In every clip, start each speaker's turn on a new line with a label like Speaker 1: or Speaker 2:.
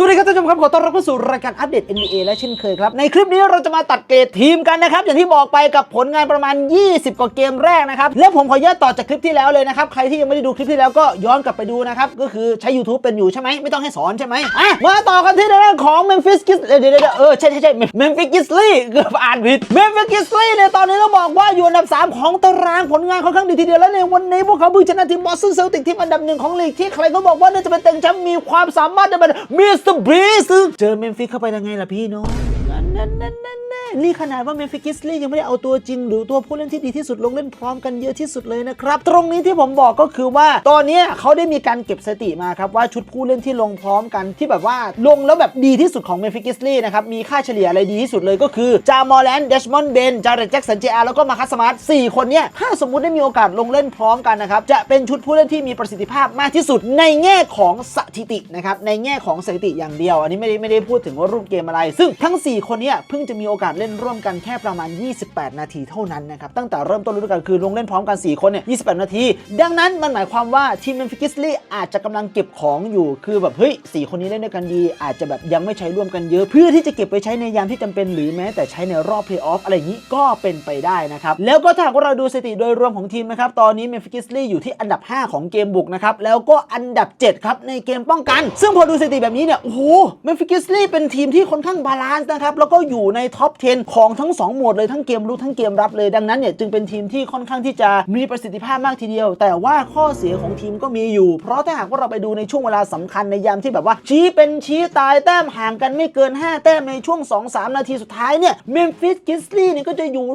Speaker 1: สวัสดีครับท่านผู้ชมครับขอต้อนรับเข้าสู่รายการอัปเดต NBA และเช่นเคยครับ ในคลิปนี้เราจะมาตัดเกรดทีมกันนะครับ อย่างที่บอกไปกับผลงานประมาณ 20 กว่าเกมแรกนะครับ และผมขอย้อนต่อจากคลิปที่แล้วเลยนะครับ ใครที่ยังไม่ได้ดูคลิปที่แล้วก็ย้อนกลับไปดูนะครับ ก็คือใช้ YouTube เป็นอยู่ใช่ไหมไม่ต้องให้สอนใช่ไหมอะมาต่อกันที่เรื่องของ Memphis g r i z z l เดี๋ยวเดี๋ยวเดี๋ยวเออใช่ใช่ใช่ Memphis Grizzly เกือบอ่านผิด Memphis Grizzly เนี่ยตอนนี้ต้องบอกว่าอยู่อันดับ 3 ของตารางผลงานค่อนข้างดีทีเดียวและในวันนี้พวกเขาเพิ่งชนะทีมบอสตันเซลติกทีมอันดับหนึ่งของลีกที่ใครก็บอกว่าน่าจะเป็นเต็งแชมป์มีความสามารถจะเป็นมิสเตอร์บีสเจอเมมฟิสเข้าไปยังไงล่ะพี่น้องนั่นนั่นนั่น นี่ขนาดว่าเมฟิกิสลี่ยังไม่ได้เอาตัวจริง หรือตัวผู้เล่นที่ดีที่สุดลงเล่นพร้อมกันเยอะที่สุดเลยนะครับ ตรงนี้ที่ผมบอกก็คือว่า ตอนนี้เขาได้มีการเก็บสถิติมาครับ ว่าชุดผู้เล่นที่ลงพร้อมกันที่แบบว่าลงแล้วแบบดีที่สุดของเมฟิกิสลี่นะครับ มีค่าเฉลี่ยอะไรดีที่สุดเลยก็คือจามอแลนด์เดชมอนเบนจาร์เรตแจ็คสันเจอาแล้วก็มาคัสมาร์ตสี่คนเนี้ยถ้าสมมติได้มีโอกาสลงเล่นพร้อมกันนะครับจะเป็นชุดผู้เล่นที่มีประสิทธิภาพมากที่สุดในแง่ของสถิตินะครับในแง่ของสถิติอย่างเดียว อันนี้ไม่ได้ไม่ได้พูดถึงว่ารูปเกมอะไร ซึ่งทั้ง 4 คนเนี้เพิ่งจะมีโอกาสเล่นร่วมกันแค่ประมาณ 28 นาทีเท่านั้นนะครับ ตั้งแต่เริ่มต้นฤดูกาลคือลงเล่นพร้อมกัน 4 คนเนี่ย 28 นาที ดังนั้นมันหมายความว่าทีมเมมฟิกิสลี่อาจจะกำลังเก็บของอยู่ คือแบบเฮ้ยสคนนี้เล่นด้วยกันดี อาจจะแบบยังไม่ใช้ร่วมกันเยอะ เพื่อที่จะเก็บไปใช้ในยามที่จำเป็น หรือแม้แต่ใช้ในรอบเพลย์ออฟอะไรอย่างนี้ก็เป็นไปได้นะครับ แล้วก็ถ้าหากว่าเราดูสถิติโดยรวมของทีมนะครับ ตอนนี้เมมฟิกิสลี่อยู่ที่อันดับ 5 ของเกมบุกนะครับ แล้วก็อันดับ 7 ครับในเกมป้องกัน ซึ่งพอดูสถิติแบบนี้เนี่ย โอ้โห เมมฟิกิสลี่เป็นทีมที่ค่อนข้างบาลานซ์นะครับ แล้วก็อยู่ในท็อป10ของทั้ง2หมวดเลยทั้งเกมรุกทั้งเกมรับเลยดังนั้นเนี่ยจึงเป็นทีมที่ค่อนข้างที่จะมีประสิทธิภาพมากทีเดียว แต่ว่าข้อเสียของทีมก็มีอยู่ เพราะถ้าหากว่าเราไปดูในช่วงเวลาสำคัญในยามที่แบบว่า ชี้เป็นชี้ตายแต้มห่างกันไม่เกิน 5 แต้มในช่วง 2-3 นาทีสุดท้ายเนี่ยเมมฟิสกิสลี่เนี่ยก็จะอยู่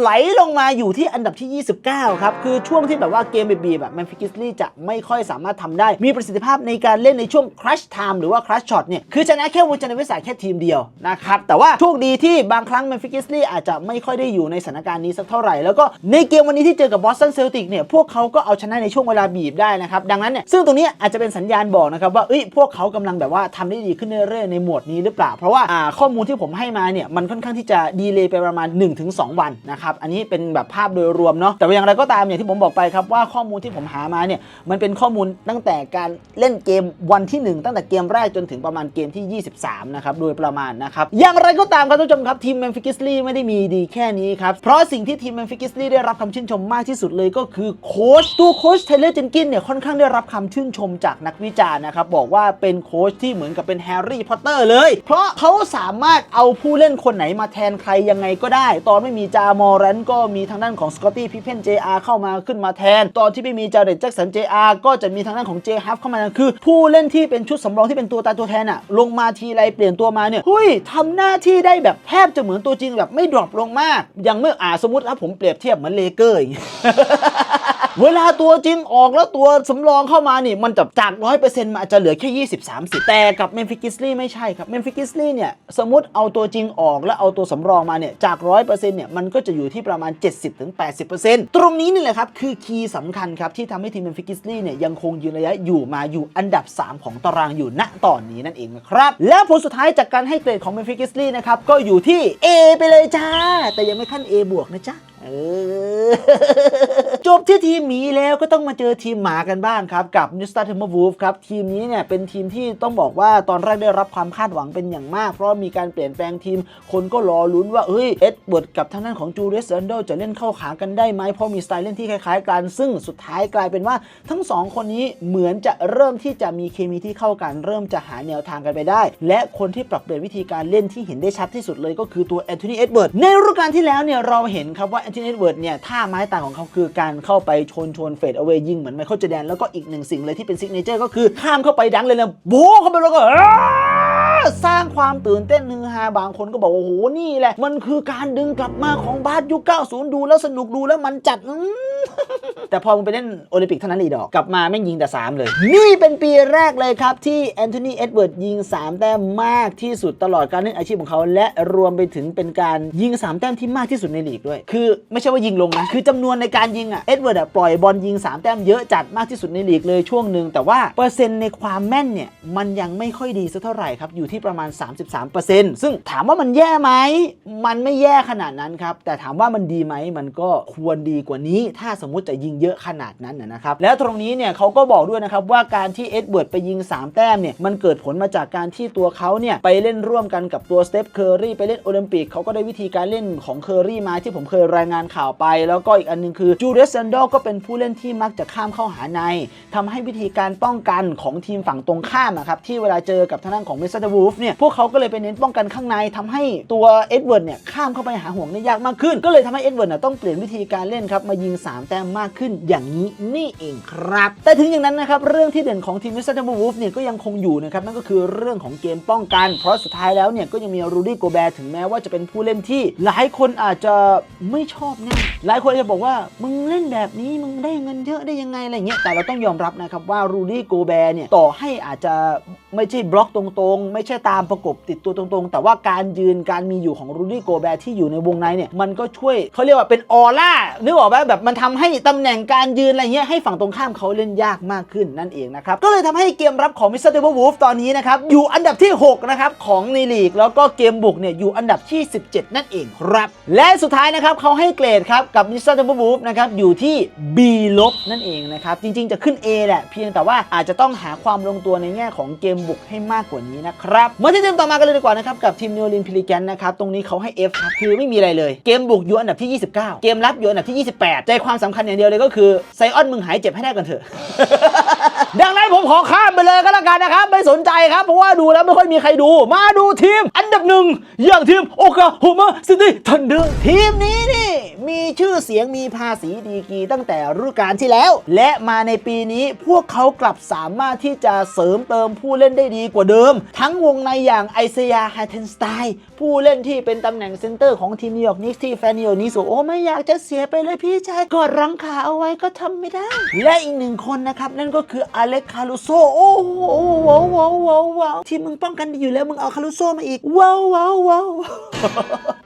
Speaker 1: ไหลลงมาอยู่ที่อันดับที่ 29 ครับ คือช่วงที่แบบว่าเกมบีบแบบแมนฟิกิสลี่จะไม่ค่อยสามารถทำได้ มีประสิทธิภาพในการเล่นในช่วงครัชไทม์หรือว่าครัชช็อตเนี่ย คือชนะแค่วงจันทร์วิสาแค่ทีมเดียวนะครับ แต่ว่าโชคดีที่บางครั้งแมนฟิกิสลี่อาจจะไม่ค่อยได้อยู่ในสถานการณ์นี้สักเท่าไหร่ แล้วก็ในเกมวันนี้ที่เจอกับบอสตันเซลติกเนี่ย พวกเขาก็เอาชนะในช่วงเวลาบีบได้นะครับ ดังนั้นเนี่ย ซึ่งตรงนี้อาจจะเป็นสัญญาณบอกนะครับว่าเอ้ย พวกเขากำลังแบบว่าทำได้ดีขึ้นเรื่อยๆในหมวดนี้หรือเปล่า เพราะว่าข้อมูลที่ผมให้มาเนี่ยมันค่อนข้างที่จะดีเลย์ไปประมาณ 1-2 วันนะครับ อันนี้เป็นแบบภาพโดยรวมเนาะ แต่อย่างไรก็ตามอย่างที่ผมบอกไปครับว่าข้อมูลที่ผมหามาเนี่ยมันเป็นข้อมูลตั้งแต่การเล่นเกมวันที่ 1 ตั้งแต่เกมแรกจนถึงประมาณเกมที่ 23 นะครับโดยประมาณนะครับ อย่างไรก็ตามครับท่านผู้ชมครับทีมแมนฟิกิสลี่ไม่ได้มีดีแค่นี้ครับ เพราะสิ่งที่ทีมแมนฟิกิสลี่ได้รับคำชื่นชมมากที่สุดเลยก็คือโค้ชตัวโค้ชเทเลอร์เจนกินเนี่ยค่อนข้างได้รับคำชื่นชมจากนักวิจารณ์นะครับบอกว่าเป็นโค้ชที่เหมือนกับเป็นแฮร์รี่พอตเตอร์เลย เพราะเขาสามารถเอาผู้เล่นคนไหนมาแทนใครยังไงก็ได้ ตอนไม่มีจามออรันก็มีทางด้านของสกอตตี้พิเพนเจอาเข้ามาขึ้นมาแทน ตอนที่ไม่มีจาเรตแจ็คสันเจอาก็จะมีทางด้านของเจฮัฟเข้ามาคือ ผู้เล่นที่เป็นชุดสำรองที่เป็นตัวตายตัวแทนอะลงมาทีไรเปลี่ยนตัวมาเนี่ยเฮ้ยทำหน้าที่ได้แบบแทบจะเหมือนตัวจริงแบบไม่ดรอปลงมากอย่างเมื่ออ่าสมมติถ้าผมเปรียบเทียบเหมือนเลเกอร์อย่างเงี้ย เวลาตัวจริงออกแล้วตัวสำรองเข้ามานี่มันจะจาก100%มันอาจจะเหลือแค่20 30แต่กับเมมฟิกิสลี่ไม่ใช่ครับเมมฟิกิสลี่เนี่ยสมมติเอาตัวจริงออกแล้วเอาตัวสำรองมาเนี่ยจาก100%เนี่ยมันก็จะอยู่ที่ประมาณ 70-80%ตรงนี้นี่แหละครับคือคีย์สำคัญครับที่ทำให้ทีมเมมฟิกิสลี่เนี่ยยังคงยืนระยะอยู่มาอยู่อันดับ 3 ของตารางอยู่ณตอนนี้นั่นเองนะครับ และผลสุดท้ายจากการให้เกรดของเมมฟิกิสลี่นะครับก็อยู่ที่ A ไปเลยจ้า แต่ยังไม่ขั้น A บวกนะจ๊ะ เออจบที่ทีมหมีแล้วก็ต้องมาเจอทีมหมากันบ้างครับ กับ New Star Timberwolves ครับ ทีมนี้เนี่ยเป็นทีมที่ต้องบอกว่าตอนแรกได้รับความคาดหวังเป็นอย่างมาก เพราะมีการเปลี่ยนแปลงทีม คนก็รอลุ้นว่า เฮ้ย เอ็ดเบิร์ดกับทางด้านของจูเลียสแอนเดลจะเล่นเข้าขากันได้ไหมเพราะมีสไตล์เล่นที่คล้ายๆกัน ซึ่งสุดท้ายกลายเป็นว่าทั้งสองคนนี้เหมือนจะเริ่มที่จะมีเคมีที่เข้ากัน เริ่มจะหาแนวทางกันไปได้ และคนที่ปรับเปลี่ยนวิธีการเล่นที่เห็นได้ชัดที่สุดเลยก็คือตัวแอนโทนีเอ็ดเบิร์ดในฤดูกาลที่แล้วเนี่ยเราเห็นครับว่าแอนโทนีเอ็ดเวิร์ดเนี่ยท่าไม้ตายของเขาคือการเข้าไปชนชนเฟดเอาไว้ยิงเหมือนไมเคิลเจแดนแล้วก็อีกหนึ่งสิ่งเลยที่เป็นซิกเนเจอร์ก็คือข้ามเข้าไปดังเลยนะโบะเข้าไปแล้วก็สร้างความตื่นเต้นฮือฮาบางคนก็บอกว่าโหนี่แหละ มันคือการดึงกลับมาของบาสยุค90 ดูแล้วสนุกดูแล้วมันจัดอื แต่พอมึงไปเล่นโอลิมปิกเท่านั้นอีดอก กลับมาแม่งยิงแต่ 3 เลย นี่เป็นปีแรกเลยครับ ที่แอนโทนีเอ็ดเวิร์ดยิง 3 แต้มมากที่สุดตลอดการเล่นอาชีพของเขา และรวมไปถึงเป็นการยิง 3 แต้มที่มากที่สุดในลีกด้วย คือไม่ใช่ว่ายิงลงนะ คือจำนวนในการยิงอะเอ็ดเวิร์ดปล่อยบอลยิง 3 แต้มเยอะจัดมากที่สุดในลีกเลยช่วงหนึ่งแต่ว่าเปอร์เซ็นต์ในความแม่นเนี่ยมันยังไม่ค่อยดีสักเท่าไหร่ครับอยู่ที่ที่ประมาณ 33%ซึ่งถามว่ามันแย่ไหมมันไม่แย่ขนาดนั้นครับแต่ถามว่ามันดีไหมมันก็ควรดีกว่านี้ถ้าสมมุติจะยิงเยอะขนาดนั้นนะครับแล้วตรงนี้เนี่ยเขาก็บอกด้วยนะครับว่าการที่เอ็ดเวิร์ดไปยิง 3 แต้มเนี่ยมันเกิดผลมาจากการที่ตัวเขาเนี่ยไปเล่นร่วมกันกับตัวสเตฟเคอร์รี่ไปเล่นโอลิมปิกเขาก็ได้วิธีการเล่นของเคอร์รี่มาที่ผมเคยรายงานข่าวไป แล้วก็อีกอันหนึงคือจูเดสเซนโดก็เป็นผู้เล่นที่มักจะข้ามเข้าหาในทำให้วิธีการป้องกันของทีมฝั่งตรงข้ามอะครับที่เวลาเจอกับทางด้านของเมสเตอร์วูฟเนี่ยพวกเขาก็เลยไปเน้นป้องกันข้างในทำให้ตัวเอ็ดเวิร์ดเนี่ยข้ามเข้าไปหาห่วงได้ยากมากขึ้น ก็เลยทำให้เอ็ดเวิร์ดต้องเปลี่ยนวิธีการเล่นครับมายิง 3แต้มมากขึ้นอย่างนี้นี่เองครับ แต่ถึงอย่างนั้นนะครับ เรื่องที่เด่นของทีมมิสเตอร์วูฟเนี่ยก็ยังคงอยู่นะครับ นั่นก็คือเรื่องของเกมป้องกัน เพราะสุดท้ายแล้วเนี่ยก็ยังมีรูดี้โกแบร์ถึงแม้ว่าจะเป็นผู้เล่นที่ หลายคนอาจจะไม่ชอบง่ยหลายคนจะบอกว่ามึงเล่นแบบนี้มึงได้เงินเยอะได้ยังไงอะไรเงี้ยแต่เราต้องยอมรับนะครับว่ารูดี้โกแบร์เนี่ยต่อให้อาจจะไม่ใช่บล็อกตรงๆ ไม่ใช่ตามประกบติดตัวตรงๆ แต่ว่าการยืนการมีอยู่ของรูดี้โกแบร์ที่อยู่ในวงในเนี่ยมันก็ช่วยเขาเรียกว่าเป็นออร่านึกออกไหมแบบมันททำให้ตำแหน่งการยืนอะไรเงี้ยให้ฝั่งตรงข้ามเขาเล่นยากมากขึ้นนั่นเองนะครับก็เลยทำให้เกมรับของมิสเตอร์เดวิลวูฟตอนนี้นะครับอยู่อันดับที่ 6 นะครับ ของในลีก แล้วก็เกมบุกเนี่ยอยู่อันดับที่ 17 นั่นเองครับ และสุดท้ายนะครับเขาให้เกรดครับกับมิสเตอร์เดวิลวูฟนะครับอยู่ที่ B ลบนั่นเองนะครับจริงๆจะขึ้น A แหละเพียงแต่ว่าอาจจะต้องหาความลงตัวในแง่ของเกมบุกให้มากกว่านี้นะครับมาที่ทีมต่อมากันเลยดีกว่านะครับกับทีมนิวลีนพิลิแกนนะครับตรงนี้เขาให้ F ครับคือไม่มีอะไรเลย เกมบุกอยู่อันดับที่ 29 เกมรับอยู่อันดับที่ 28 ใจความสำคัญอย่างเดียวเลยก็คือไซออนมึงหายเจ็บให้ได้กันเถอะ ดังนั้นผมขอข้ามไปเลยก็แล้วกันนะครับ ไม่สนใจครับ เพราะว่าดูแล้วไม่ค่อยมีใครดู มาดูทีมอันดับหนึ่งอย่างทีมโอคลาโฮมาซิตี้ทันเดอร์ทีมนี้นี่ มีชื่อเสียงมีภาษีดีกีตั้งแต่ฤดูกาลที่แล้ว และมาในปีนี้พวกเขากลับสามารถที่จะเสริมเติมผู้เล่นได้ดีกว่าเดิม ทั้งวงในอย่างไอเซียไฮเทนสไตน์ผู้เล่นที่เป็นตำแหน่งเซนเตอร์ของทีมนิวยอร์กนิกส์ที่แฟนนิวยอร์กนิกส์โอ้ไม่อยากจะเสียไปเลยพี่ชายกอดรังขาเอาไว้ก็ทำไม่ได้ และอีกหนึ่งคนนะครับ นั่นก็คืออเล็กคารุโซโอ้โหว้าวว้าวว้าวที่มึงป้องกันดีอยู่แล้วมึงเอาคารุโซมาอีกว้าวว้าวว้าว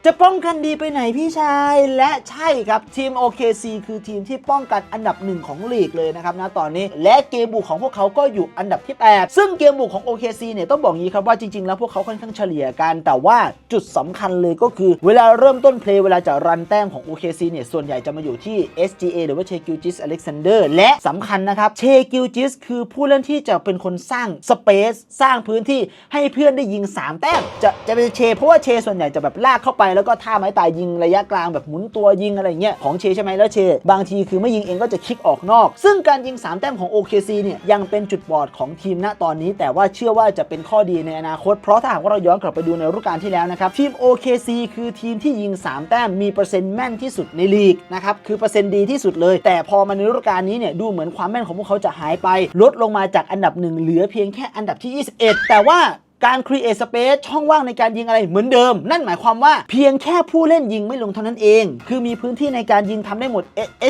Speaker 1: จะป้องกันดีไปไหนพี่ชาย และใช่ครับทีม OKC คือทีมที่ป้องกันอันดับหนึ่งของลีกเลยนะครับนะตอนนี้ และเกมบุกของพวกเขาก็อยู่อันดับที่ 8 ซึ่งเกมบุกของ OKC เนี่ยต้องบอกงี้ครับว่าจริงๆ แล้วพวกเขาค่อนข้างเฉลี่ยกันแต่ว่า จุดสำคัญเลยก็คือเวลาเริ่มต้นเพลย์เวลาจะรันแต้มของ OKC เนี่ย ส่วนใหญ่จะมาอยู่ที่ SGA หรือว่าเชกิลจิสอเล็กซานเดอร์และสำคัญนะครับ เชกิลจิสคือผู้เล่นที่จะเป็นคนสร้างสเปซสร้างพื้นที่ให้เพื่อนได้ยิง 3 แต้ม จะจะเป็นเช เพราะว่าเชส่วนใหญ่จะแบบลากเข้าไปแล้วก็ท่าไม้ตายยิงระยะกลางแบบหมุนตัวยิงอะไรเงี้ยของเชใช่ไหมแล้วเช บางทีคือไม่ยิงเองก็จะคิกออกนอก ซึ่งการยิง 3 แต้มของ OKC เนี่ยยังเป็นจุดบอดของทีมณตอนนี้ แต่ว่าเชื่อว่าจะเป็นข้อดีในอนาคตเพราะถ้าหากว่าเราย้อนกลับไปดูในฤดูกาลที่แล้วนะครับทีม OKC คือทีมที่ยิง 3 แต้มมีเปอร์เซ็นต์แม่นที่สุดในลีกนะครับคือเปอร์เซ็นต์ดีที่สุดเลย แต่พอมาในฤดูกาลนี้เนี่ยดูเหมือนความแม่นของพวกเขาจะหายไป ลดลงมาจากอันดับหนึ่งเหลือเพียงแค่อันดับที่ 21 แต่ว่า การ create space ช่องว่างในการยิงอะไรเหมือนเดิม นั่นหมายความว่าเพียงแค่ผู้เล่นยิงไม่ลงเท่านั้นเอง คือมีพื้นที่ในการยิงทำได้หมด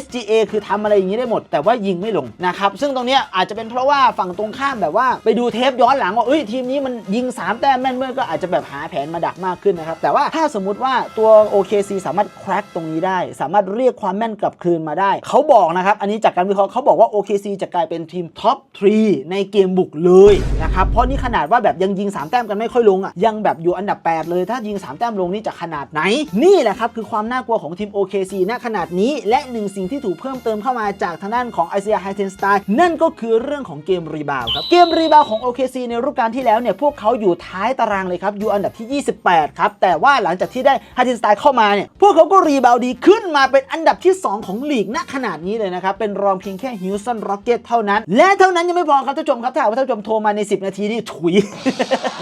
Speaker 1: SGA คือทำอะไรอย่างนี้ได้หมด แต่ว่ายิงไม่ลงนะครับซึ่งตรงนี้อาจจะเป็นเพราะว่าฝั่งตรงข้ามแบบว่าไปดูเทปย้อนหลังว่าเอ้ยทีมนี้มันยิง 3 แต้มแม่นเมื่อก็อาจจะแบบหาแผนมาดักมากขึ้นนะครับแต่ว่าถ้าสมมุติว่าตัว OKC สามารถ crack ตรงนี้ได้ สามารถเรียกความแม่นกลับคืนมาได้ เขาบอกนะครับอันนี้จากการวิเคราะห์เขาบอกว่า OKC จะกลายเป็นทีมท็อป3ในเกมบุกเลยนะครับเพราะนี่ขนาดว่าแบบยังยิง3 แต้มกันไม่ค่อยลงอะยังแบบอยู่อันดับ 8 เลยถ้ายิง 3 แต้มลงนี่จะขนาดไหน นี่แหละครับคือความน่ากลัวของทีม OKC ณขนาดนี้ และหนึ่งสิ่งที่ถูกเพิ่มเติมเข้ามาจากทางด้านของไอเซียไฮเทนสไตน์นั่นก็คือเรื่องของเกมรีบาวครับเกมรีบาวของ OKC ในฤดูกาลที่แล้วเนี่ยพวกเขาอยู่ท้ายตารางเลยครับอยู่อันดับที่ 28 ครับ แต่ว่าหลังจากที่ได้ไฮเทนสไตน์เข้ามาเนี่ยพวกเขาก็รีบาวดีขึ้นมาเป็นอันดับที่ 2 ของลีกณขนาดนี้เลยนะครับเป็นรองเพียงแค่ฮิวสันร็อกเก็ตเท่านั้น และเท่านั้นยังไม่พอครับท่านผู้ชมครับถ้าหากว่าท่านผู้ชมโทรมาใน 10 นาทีนี่ถุย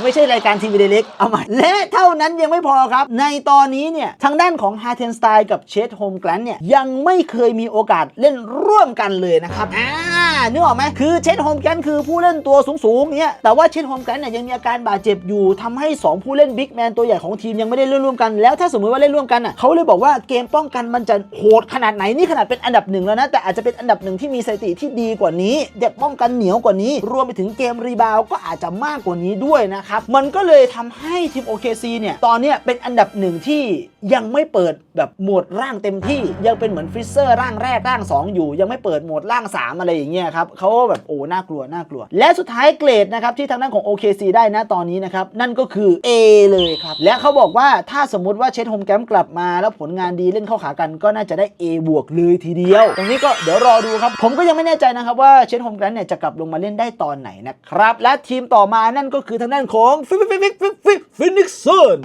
Speaker 1: ไม่ใช่รายการทีวีเล็กเอาใหม่และเท่านั้นยังไม่พอครับ ในตอนนี้เนี่ย ทางด้านของฮาเทนสไตน์กับเชดโฮมแกลนเนี่ยยังไม่เคยมีโอกาสเล่นร่วมกันเลยนะครับอ่านึกออกไหมคือเชดโฮมแกลนคือผู้เล่นตัวสูงๆเนี่ยแต่ว่าเชดโฮมแกลนเนี่ยยังมีอาการบาดเจ็บอยู่ทำให้ 2 ผู้เล่นบิ๊กแมนตัวใหญ่ของทีมยังไม่ได้เล่นร่วมกันแล้วถ้าสมมติว่าเล่นร่วมกันอะเขาเลยบอกว่าเกมป้องกันมันจะโหดขนาดไหนนี่ขนาดเป็นอันดับหนึ่งแล้วนะแต่อาจจะเป็นอันดับหนึ่งที่มีสถิติที่ดีกว่านี้เด็กป้องกันเหนียวกว่านี้ รวมไปถึงเกมรีบาวก็อาจจะมากกว่านี้ด้วยนะนะครับ มันก็เลยทำให้ทีม OKC เนี่ย ตอนนี้เป็นอันดับหนึ่งที่ยังไม่เปิดแบบโหมดร่างเต็มที่ ยังเป็นเหมือนฟิเซอร์ร่างแรกร่าง 2 อยู่ ยังไม่เปิดโหมดร่าง 3 อะไรอย่างเงี้ยครับเขาก็แบบโอ้น่ากลัวน่ากลัว และสุดท้ายเกรดนะครับที่ทางด้านของ OKC ได้นะตอนนี้นะครับ นั่นก็คือ A เลยครับ และเขาบอกว่าถ้าสมมุติว่าเชดโฮมแกมกลับมาแล้วผลงานดีเล่นเข้าขากันก็น่าจะได้ A บวกเลยทีเดียว ตรงนี้ก็เดี๋ยวรอดูครับ ผมก็ยังไม่แน่ใจนะครับว่าเชดโฮมแกรนเนี่ยจะกลับลงมาเล่นได้ตอนไหนนะครับและทีมต่อมานั่นก็คือทางด้านของฟิฟิฟิฟิฟิฟินิกซ์ซัน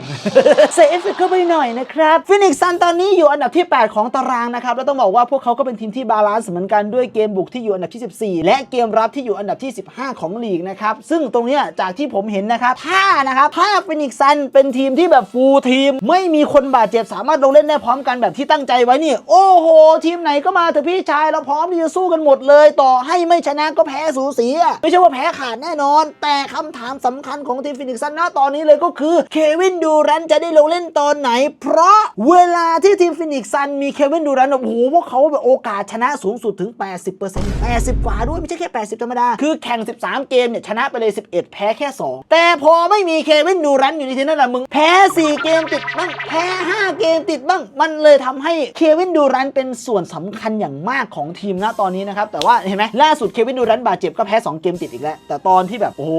Speaker 1: เอฟเฟกเข้าไปหน่อยนะครับฟินิกซ์ซันตอนนี้อยู่อันดับที่ 8 ของตารางนะครับ แล้วต้องบอกว่าพวกเขาก็เป็นทีมที่บาลานซ์เหมือนกันด้วยเกมบุกที่อยู่อันดับที่ 14 และเกมรับที่อยู่อันดับที่ 15 ของลีกนะครับ ซึ่งตรงนี้จากที่ผมเห็นนะครับถ้านะครับถ้าฟินิกซ์ซันเป็นทีมที่แบบฟูลทีม ไม่มีคนบาดเจ็บสามารถลงเล่นได้พร้อมกันแบบที่ตั้งใจไว้นี่โอ้โห ทีมไหนก็มาเถอะพี่ชายเราพร้อมที่จะสู้กันหมดเลย ต่อให้ไม่ชนะก็แพ้สูสีไม่ใช่ว่าแพ้ขาดแน่นอน แต่คำถามสำคัญของทีมฟินิกซ์ซันนะตอนนี้เลยก็คือเควินดูแรนจะได้ลงเล่นตอนไหน เพราะเวลาที่ทีมฟินิกซ์ซันมีเควินดูแรนโอ้โหพวกเขาแบบโอกาสชนะสูงสุดถึง 80% 80 กว่าด้วยไม่ใช่แค่ 80 ธรรมดา คือแข่ง 13 เกมเนี่ยชนะไปเลย 11 แพ้แค่ 2 แต่พอไม่มีเควินดูแรนอยู่ในทีมนั้นนะมึง แพ้ 4 เกมติดบ้าง แพ้ 5 เกมติดบ้าง มันเลยทำให้เควินดูแรนเป็นส่วนสำคัญอย่างมากของทีมนะตอนนี้นะครับ แต่ว่าเห็นไหมล่าสุดเควินดูแรนบาดเจ็บก็แพ้ 2 เกมติดอีกแล้ว แต่ตอนที่แบบโอ้โห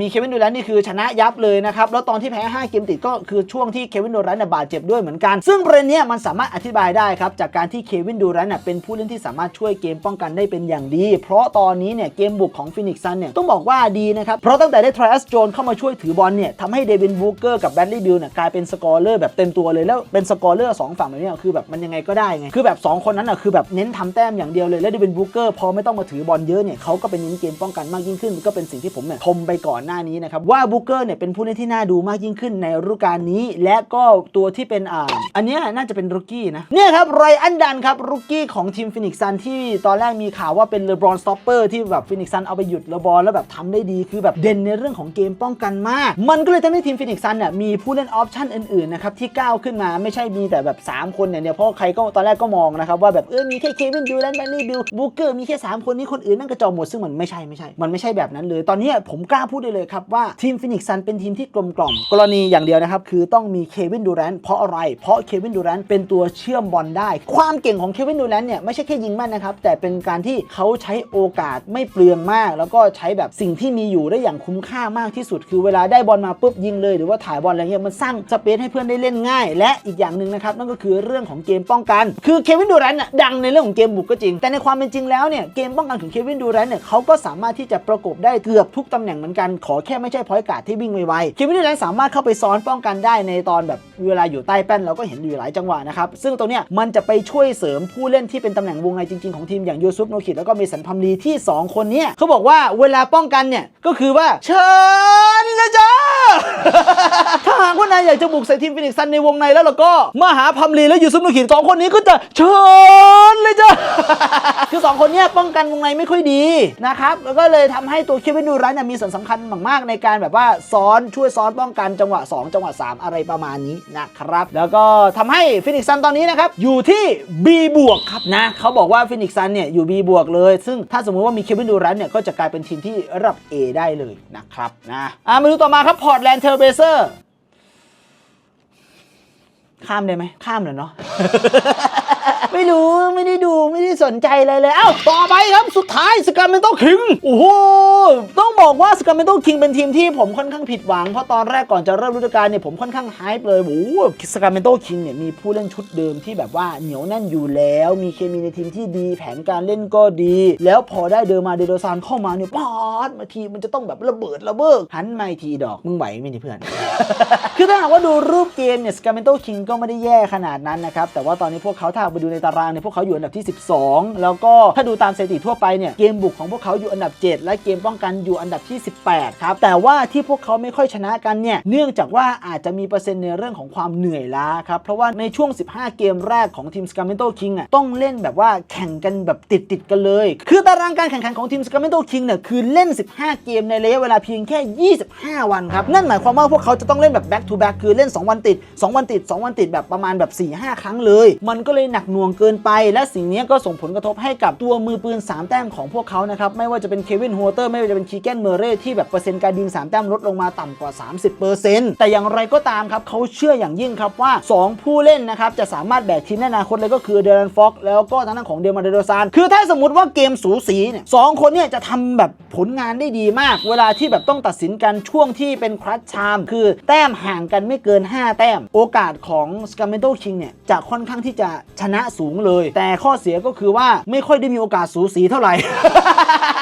Speaker 1: มีเควินดูแรนนี่คือชนะยับเลยนะครับ แล้วตอนที่แพ้ 5 เกมติดก็คือช่วงที่เควินดูแรนต์น่ะบาดเจ็บด้วยเหมือนกัน ซึ่งประเด็นเนี้ยมันสามารถอธิบายได้ครับ จากการที่เควินดูแรนต์น่ะเป็นผู้เล่นที่สามารถช่วยเกมป้องกันได้เป็นอย่างดี เพราะตอนนี้เนี่ยเกมบุกของฟินิกซ์ซันเนี่ยต้องบอกว่าดีนะครับ เพราะตั้งแต่ได้ทริอัสโจนเข้ามาช่วยถือบอลเนี่ยทำให้เดวินบูเกอร์กับแบดลี่บิลเนี่ยกลายเป็นสกอร์เลอร์แบบเต็มตัวเลยแล้วเป็นสกอร์เลอร์สองฝั่งแบบนี้คือแบบมันยังไงก็ได้ไงคือแบบสองคนนั้นน่ะคือแบบเน้นทำแต้มอย่างเดียวเลยแล้วเดวินบูเกอร์พอไม่ต้องมาถือบอลเยอะเนี่ยเขาก็เป็นเน้นเกมป้องกันมากยิ่งขึ้นก็เป็นสิ่งที่ผมเนี่ยชมไปก่อนหน้านี้นะครับว่าบูเกอร์เนี่ยเป็นผู้เล่นที่น่าดูมากยิ่งขึ้นในฤดูกาลนี้ และก็ตัวที่เป็นอ่าอันนี้น่าจะเป็นรุกกี้นะเนี่ยครับไรอันดันครับรุกกี้ของทีมฟินิกซ์ซันที่ตอนแรกมีข่าวว่าเป็นเลบรอนสต็อปเปอร์ที่แบบฟินิกซ์ซันเอาไปหยุดเลบรอนแล้วแบบทำได้ดีคือแบบเด่นในเรื่องของเกมป้องกันมาก มันก็เลยทำให้ทีมฟินิกซ์ซันเนี่ยมีผู้เล่นออปชั่นอื่นๆนะครับที่ก้าวขึ้นมาไม่ใช่มีแต่แบบ 3 คนเนี่ยเนี่ยเพราะใครก็ตอนแรกก็มองนะครับว่าแบบเออมีแค่เควินดูแลนแบนลี่บิลบูเกอร์มีแค่ 3 คนนี้คนอื่นนั่งกระจอกหมดซึ่งมันไม่ใช่ไม่ใช่ มันไม่ใช่แบบนั้นเลยตอนนี้ผมกล้าพูดได้เลยครับว่าทีมฟินิกซ์ซันเป็นทีมที่กลมกล่อม กรณีอย่างเดียวนะครับ คือต้องมีเควินดูแรนเพราะอะไร เพราะเควินดูแรนเป็นตัวเชื่อมบอลได้ ความเก่งของเควินดูแรนเนี่ยไม่ใช่แค่ยิงแม่นนะครับ แต่เป็นการที่เขาใช้โอกาสไม่เปลืองมาก แล้วก็ใช้แบบสิ่งที่มีอยู่ได้อย่างคุ้มค่ามากที่สุด คือเวลาได้บอลมาปุ๊บยิงเลยหรือว่าถ่ายบอลอะไรเงี้ยมันสร้างสเปซให้เพื่อนได้เล่นง่าย และอีกอย่างหนึ่งนะครับนั่นก็คือเรื่องของเกมป้องกัน คือเควินดูแรนน่ะดังในเรื่องของเกมบุกก็จริง แต่ในความเป็นจริงแล้วเนี่ยเกมป้องกันของเควินดูแรนเนี่ยเขาก็สามารถที่จะประกบได้เกือบทุกตำแหน่งเหมือนกันขอแค่ไม่ใช่พอยการ์ดที่วิ่งไวๆควินดูแรน์สามารถเข้าไปซ้อนป้องกันได้ในตอนแบบเวลาอยู่ใต้แป้นเราก็เห็นอยู่หลายจังหวะนะครับ ซึ่งตรงเนี้ยมันจะไปช่วยเสริมผู้เล่นที่เป็นตำแหน่งวงในจริงๆของทีมอย่างยูซุปโนคิดแล้วก็เมสันพัมลีที่สองคนเนี้ยเขาบอกว่าเวลาป้องกันเนี่ยก็คือว่าเชิญเลยจ้าถ้าหากว่านายอยากจะบุกใส่ทีมฟินิกซ์ซันในวงในแล้วเราก็มาหาพัมลีและยูซุปโนคิดสองคนนี้ก็จะเชิญเลยจ้าคือสองคนเนี้ยป้องกันวงในไม่ค่อยดีนะครับแล้วก็เลยทำให้ตัวเควินดูรันเนี่ยมีส่วนสำคัญมากๆในการแบบว่าซ้อนช่วยซ้อนป้องกันจังหวะ 2 จังหวะ 3 อะไรประมาณนี้นะครับ แล้วก็ทำให้ฟินิกซันตอนนี้นะครับ อยู่ที่ B บวกครับนะเขาบอกว่าฟินิกซันเนี่ยอยู่ B บวกเลย ซึ่งถ้าสมมุติว่ามีเควินดูรันเนี่ยก็จะกลายเป็นทีมที่ระดับ A ได้เลยนะครับนะอะมาดูต่อมาครับพอร์ตแลนด์เทลเบเซอร์ข้ามได้ไหมข้ามเหรอเนาะ ไม่รู้ไม่ได้ดูไม่ได้สนใจอะไรเลย เอ้าต่อไปครับสุดท้ายสกาเมนโตคิงโอ้โหต้องบอกว่าสกาเมนโตคิงเป็นทีมที่ผมค่อนข้างผิดหวัง เพราะตอนแรกก่อนจะเริ่มฤดูกาลเนี่ยผมค่อนข้างไฮป์เลยโอ้สกาเมนโตคิงเนี่ยมีผู้เล่นชุดเดิมที่แบบว่าเหนียวแน่นอยู่แล้ว มีเคมีในทีมที่ดีแผนการเล่นก็ดี แล้วพอได้เดอร์มาเดโดซานเข้ามาเนี่ยป๊อดมาทีมันจะต้องแบบระเบิดระเบิดหันมาทีดอกมึงไหวไหมนี่เพื่อน คือถ้าหากว่าดูรูปเกมเนี่ยสกาเมนโตคิงก็ไม่ได้แย่ขนาดนั้นนะครับแต่ว่าตอนนี้พวกเขาถ้าไปดูในตารางเนี่ยพวกเขาอยู่อันดับที่ 12 แล้วก็ถ้าดูตามสถิติทั่วไปเนี่ยเกมบุกของพวกเขาอยู่อันดับ 7 และเกมป้องกันอยู่อันดับที่ 18 ครับ แต่ว่าที่พวกเขาไม่ค่อยชนะกันเนี่ยเนื่องจากว่าอาจจะมีเปอร์เซ็นต์ในเรื่องของความเหนื่อยล้าครับ เพราะว่าในช่วง 15 เกมแรกของทีมสกาเมนโตคิงอะต้องเล่นแบบว่าแข่งกันแบบติดติดกันเลย คือตารางการแข่งขันของทีมสกาเมนโตคิงเนี่ยคือเล่น 15 เกมในระยะเวลาเพียงแค่ 25 วันครับนั่นหมายความว่าพวกเขาจะต้องเล่นแบบ back to back คือเล่น 2 วันติด 2 วันติด 2 วันติดแบบประมาณแบบ 4-5 ครั้งเลย มันก็เลยหนักหน่วงเกินไป และสิ่งนี้ก็ส่งผลกระทบให้กับตัวมือปืน 3 แต้มของพวกเขานะครับ ไม่ว่าจะเป็นเควินโฮเตอร์ไม่ว่าจะเป็นคีแกนเมเร่ที่แบบเปอร์เซ็นต์การยิง 3 แต้มลดลงมาต่ำกว่า 30%แต่อย่างไรก็ตามครับเขาเชื่ออย่างยิ่งครับว่า 2 ผู้เล่นนะครับจะสามารถแบกทีมในอนาคตเลยก็คือเดรันฟ็อกแล้วก็ทางด้านของเดมาเดโดซานคือถ้าสมมติว่าเกมสูสีเนี่ยสองคนเนี่ยจะทำแบบผลงานได้ดีมาก เวลาที่แบบต้องตัดสินกันช่วงที่เป็นครัชชาม คือแต้มห่างกันไม่เกิน 5 แต้ม โอกาสของสกาเมนโตคิงเนี่ยจะค่อนข้างที่จะชนะสูงเลย แต่ข้อเสียก็คือว่าไม่ค่อยได้มีโอกาสสูสีเท่าไหร่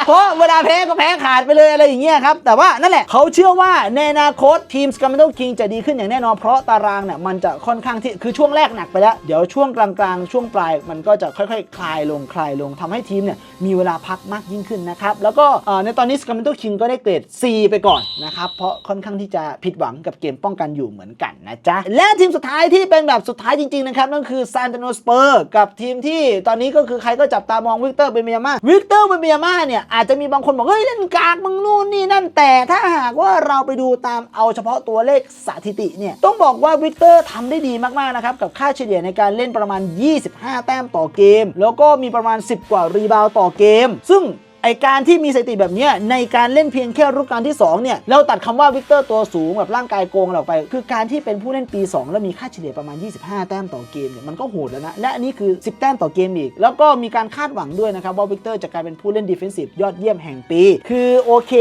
Speaker 1: เพราะเวลาแพ้ก็แพ้ขาดไปเลยอะไรอย่างเงี้ยครับ แต่ว่านั่นแหละเขาเชื่อว่าในอนาคตทีมสกา m ม n โ k คิงจะดีขึ้นอย่างแน่นอนเพราะตารางเนี่ยมันจะค่อนข้างที่คือช่วงแรกหนักไปแล้ว เดี๋ยวช่วงกลางๆ ช่วงปลายมันก็จะค่อยๆ คลายลงคลายลงทำให้ทีมเนี่ยมีเวลาพักมากยิ่งขึ้นนะครับแล้วก็ในตอนนี้สกา m ม n โ k คิงก็ได้เกรด C ไปก่อนนะครับเพราะค่อนข้างที่จะผิดหวังกับเกมป้องกันอยู่เหมือนกันนะจ๊ะและทีมสุดท้ายที่เป็นแบบสุดท้ายจริงๆนะครับนั่นคือซานต n โนสเปอร์กับทีมที่ตอนนี้ก็คือใครก็จับตามองวิกเตอร์เบเมียมาวิกเตอร์เบเมียมาเนี่ยอาจจะมีบางคนบอกเฮ้ยเล่นกากมึงนู่นนี่นั่นแต่ถ้าหากว่าเราไปดูตามเอาเฉพาะตัวเลขสถิติเนี่ยต้องบอกว่าวิกเตอร์ทำได้ดีมากๆนะครับกับค่าเฉลี่ยในการเล่นประมาณ 25 แต้มต่อเกม แล้วก็มีประมาณ 10 กว่ารีบาวต่อเกม ซึ่ง ไอการที่มีสถิติแบบเนี้ยในการเล่นเพียงแค่ฤดูกาลที่2เนี่ยเราตัดคำว่าวิกเตอร์ตัวสูงแบบร่างกายโกงเราไป คือการที่เป็นผู้เล่นปี 2 แล้วมีค่าเฉลี่ยประมาณ 25 แต้มต่อเกมเนี่ยมันก็โหดแล้วนะและอันนี้คือ 10 แต้มต่อเกมอีก แล้วก็มีการคาดหวังด้วยนะครับว่าวิกเตอร์จะกลายเป็นผู้เล่นดิเฟนซีฟยอดเยี่ยมแห่งปี คือโอเค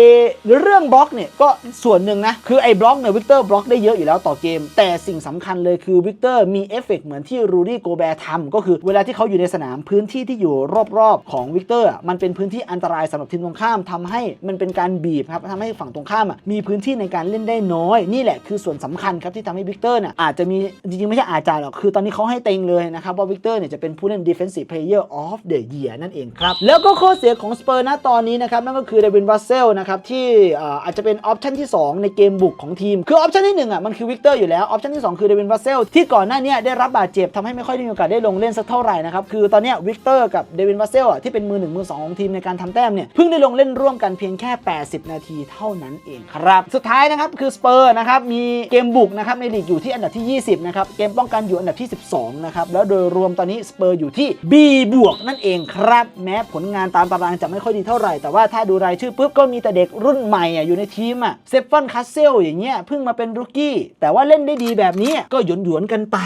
Speaker 1: เรื่องบล็อกเนี่ยก็ส่วนหนึ่งนะคือไอ้บล็อกเนี่ยวิกเตอร์บล็อกได้เยอะอยู่แล้วต่อเกม แต่สิ่งสำคัญเลยคือวิกเตอร์มีเอฟเฟกต์เหมือนที่รูดี้โกแบร์ทำก็คือเวลาที่เขาอยู่ในสนามพื้นที่ที่อยู่รอบๆของวิกเตอร์มันเป็นพื้นที่อันตรายสำหรับทีมตรงข้ามทำให้มันเป็นการบีบครับทำให้ฝั่งตรงข้ามมีพื้นที่ในการเล่นได้น้อย นี่แหละคือส่วนสำคัญครับที่ทำให้วิกเตอร์เนี่ยอาจจะมีจริงๆ ไม่ใช่อาจจะหรอกคือตอนนี้เขาให้เต็งเลยนะครับว่าวิกเตอร์เนี่ยจะเป็นผู้เล่น defensive player of the year นั่นเองครับ แล้วก็ข้อเสียของสเปอร์ณตอนนี้นะครับนั่นก็คือเดวินวัสเซลนะครับที่อาจจะเป็นออปชันที่ 2 ในเกมบุกของทีม คือออปชันที่1อะมันคือวิกเตอร์อยู่แล้วออปชันที่ 2 คือเดวินวัสเซลที่ก่อนหน้านี้ได้รับบาดเจ็บทำให้ไม่ค่อยได้มีโอกาสได้ลงเล่นสักเท่าไหร่นะครับคือตอนนี้วิกเตอร์กับเดวินวัสเซลอะที่เป็นมือหนึ่งมือสองของทีมในการทำแต้มเนี่ยเพิ่งได้ลงเล่นร่วมกันเพียงแค่ 80 นาทีเท่านั้นเองครับ สุดท้ายนะครับคือสเปอร์นะครับมีเกมบุกนะครับในลีกอยู่ที่อันดับที่ 20 นะครับ เกมป้องกันอยู่อันดับที่ 12 นะครับ แล้วโดยรวมตอนนี้สเปอร์อยู่ที่ B บวกนั่นเองครับ แม้ผลงานตามตารางจะไม่ค่อยดีเท่าไหร่ แต่ว่าถ้าดูรายชื่อปุ๊บก็มีแต่เด็กรุ่นใหม่อะอยู่ในทีมอะเซฟฟอนคาสเซลอย่างเงี้ยเพิ่งมาเป็นรุกกี้แต่ว่าเล่นได้ดีแบบนี้ก็หยวนๆกันไป